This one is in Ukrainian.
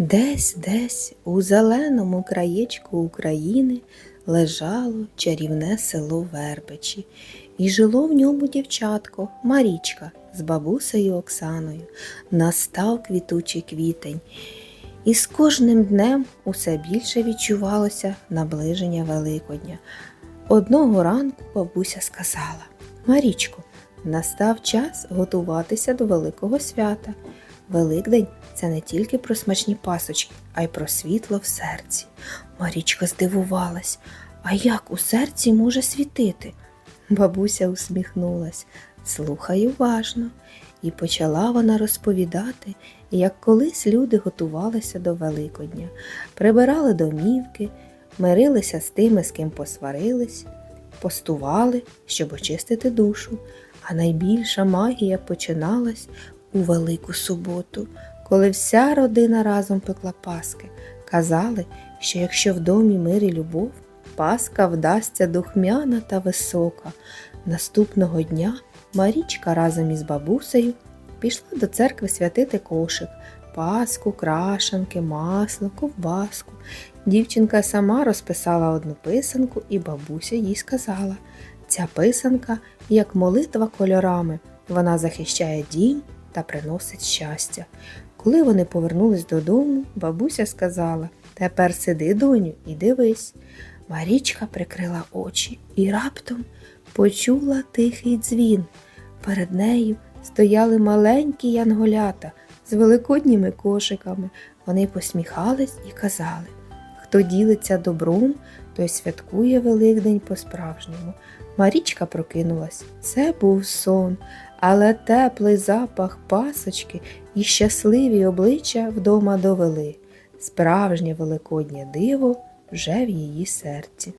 Десь, десь у зеленому краєчку України лежало чарівне село Вербичі, і жило в ньому дівчатко Марічка з бабусею Оксаною. Настав квітучий квітень, і з кожним днем усе більше відчувалося наближення Великодня. Одного ранку бабуся сказала Марічко, настав час готуватися до Великого свята. Великдень це не тільки про смачні пасочки, а й про світло в серці. Марічка здивувалась, а як у серці може світити? Бабуся усміхнулась. Слухай уважно. І почала вона розповідати, як колись люди готувалися до Великодня, прибирали домівки, мирилися з тими, з ким посварились, постували, щоб очистити душу. А найбільша магія починалась у Велику суботу, коли вся родина разом пекла паски. Казали, що якщо в домі мир і любов, паска вдасться духмяна та висока. Наступного дня Марічка разом із бабусею пішла до церкви святити кошик, паску, крашанки, масло, ковбаску. Дівчинка сама розписала одну писанку, і бабуся їй сказала: ця писанка як молитва кольорами, вона захищає дім та приносить щастя. Коли вони повернулись додому, бабуся сказала: Тепер сиди, доню, і дивись. Марічка прикрила очі і раптом почула тихий дзвін. Перед нею стояли маленькі янголята з великодніми кошиками. Вони посміхались і казали: Хто ділиться добром, той святкує Великдень по-справжньому. Марічка прокинулась. Це був сон, але теплий запах пасочки і щасливі обличчя вдома довели. Справжнє великоднє диво вже в її серці.